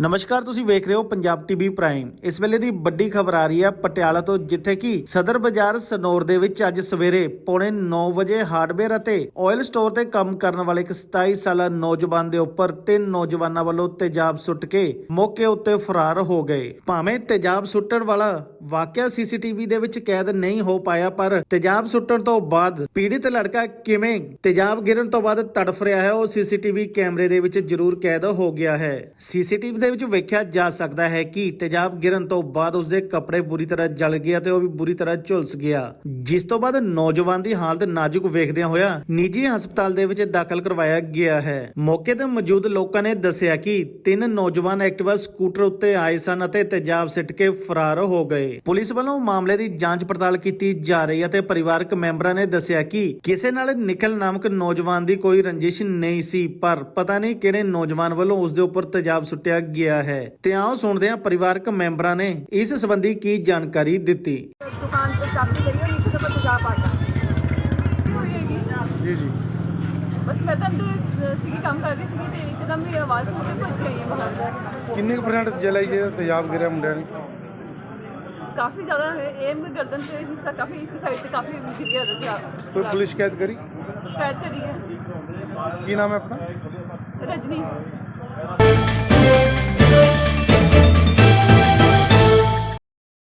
ਨਮਸਕਾਰ, ਤੁਸੀਂ ਵੇਖ ਰਹੇ ਹੋ ਪੰਜਾਬ ਟੀਵੀ ਪ੍ਰਾਈਮ। ਇਸ ਵੇਲੇ ਦੀ ਵੱਡੀ ਖਬਰ ਆ ਰਹੀ ਹੈ ਪਟਿਆਲਾ ਤੋਂ, ਜਿੱਥੇ ਕਿ ਸਦਰ ਬਾਜ਼ਾਰ ਸਨੌਰ ਦੇ ਵਿੱਚ ਅੱਜ ਸਵੇਰੇ ਪੌਣੇ 9 ਵਜੇ ਹਾਰਡਵੇਅਰ ਅਤੇ ਆਇਲ ਸਟੋਰ ਤੇ ਕੰਮ ਕਰਨ ਵਾਲੇ ਇੱਕ 27 ਸਾਲਾ ਨੌਜਵਾਨ ਦੇ ਉੱਪਰ ਤਿੰਨ ਨੌਜਵਾਨਾਂ ਵੱਲੋਂ ਤੇਜ਼ਾਬ ਸੁੱਟ ਕੇ ਮੌਕੇ ਉੱਤੇ ਫਰਾਰ ਹੋ ਗਏ। ਭਾਵੇਂ ਤੇਜ਼ਾਬ ਸੁੱਟਣ ਵਾਲਾ ਵਾਕਿਆ ਸੀਸੀਟੀਵੀ ਦੇ ਵਿੱਚ ਕੈਦ ਨਹੀਂ ਹੋ ਪਾਇਆ, ਪਰ ਤੇਜ਼ਾਬ ਸੁੱਟਣ ਤੋਂ ਬਾਅਦ ਪੀੜਿਤ ਲੜਕਾ ਕਿਵੇਂ ਤੇਜ਼ਾਬ ਗਿਰਨ ਤੋਂ ਬਾਅਦ ਤੜਫ ਰਿਹਾ ਹੈ, ਉਹ ਸੀਸੀਟੀਵੀ ਕੈਮਰੇ ਦੇ ਵਿੱਚ ਜ਼ਰੂਰ ਕੈਦ ਹੋ ਗਿਆ ਹੈ। ਸੀਸੀਟੀਵੀ ਦੇ ਵਿੱਚ ਵੇਖਿਆ ਜਾ ਸਕਦਾ ਹੈ ਕਿ ਤੇਜ਼ਾਬ ਗਿਰਨ ਤੋਂ ਬਾਅਦ ਉਸਦੇ ਕੱਪੜੇ ਬੁਰੀ ਤਰ੍ਹਾਂ ਜਲ ਗਏ ਅਤੇ ਉਹ ਵੀ ਬੁਰੀ ਤਰ੍ਹਾਂ ਝੁਲਸ ਗਿਆ। ਜਿਸ ਤੋਂ ਬਾਅਦ ਨੌਜਵਾਨ ਦੀ ਹਾਲਤ ਨਾਜ਼ੁਕ ਵੇਖਦਿਆਂ ਹੋਇਆ ਨਿੱਜੀ ਹਸਪਤਾਲ ਦੇ ਵਿੱਚ ਦਾਖਲ ਕਰਵਾਇਆ ਗਿਆ ਹੈ। ਮੌਕੇ ਤੇ ਮੌਜੂਦ ਲੋਕਾਂ ਨੇ ਦੱਸਿਆ ਕਿ ਤਿੰਨ ਨੌਜਵਾਨ ਐਕਟਿਵਾ ਸਕੂਟਰ ਉੱਤੇ ਆਏ ਸਨ ਅਤੇ ਤੇਜ਼ਾਬ ਸਿੱਟ ਕੇ ਫਰਾਰ ਹੋ ਗਏ। ਪੁਲਿਸ ਵੱਲੋਂ ਮਾਮਲੇ ਦੀ ਜਾਂਚ ਪੜਤਾਲ ਕੀਤੀ ਜਾ ਰਹੀ ਹੈ ਤੇ ਪਰਿਵਾਰਕ ਮੈਂਬਰਾਂ ਨੇ ਦੱਸਿਆ ਕਿ ਕਿਸੇ ਨਾਲ ਨਿਕਲ ਨਾਮਕ ਨੌਜਵਾਨ ਦੀ ਕੋਈ ਰੰਜਿਸ਼ ਨਹੀਂ ਸੀ ਪਰ ਪਤਾ ਨਹੀਂ ਕਿਹੜੇ ਨੌਜਵਾਨ ਵੱਲੋਂ ਉਸ ਦੇ ਉੱਪਰ ਤੇਜ਼ਾਬ ਸੁੱਟਿਆ ਗਿਆ ਹੈ। ਤੇ ਆਓ ਸੁਣਦੇ ਹਾਂ ਪਰਿਵਾਰਕ ਮੈਂਬਰਾਂ ਨੇ ਇਸ ਸੰਬੰਧੀ ਕੀ ਜਾਣਕਾਰੀ ਦਿੱਤੀ। ਕਿੰਨੇ ਕੁ ਜਲਾਈ ਜੇ ਤੇਜ਼ਾਬ ਗਿਰਿਆ ਮੁੰਡਿਆਂ ਨੇ? ਕਾਫੀ ਜ਼ਿਆਦਾ ਏਮ ਗਰਦਨ ਤੇ ਹਿੱਸਾ ਕਾਫੀ ਇੱਕ ਸਾਈਡ ਤੇ ਕਾਫੀ ਗਿਰਿਆ ਜਾ ਕੋਈ ਪੁਲਿਸ ਸ਼ਿਕਾਇਤ ਕਰੀ? ਸ਼ਿਕਾਇਤ ਕਰੀ ਹੈ। ਕੀ ਨਾਮ ਹੈ ਆਪਣਾ? ਰਜਨੀ।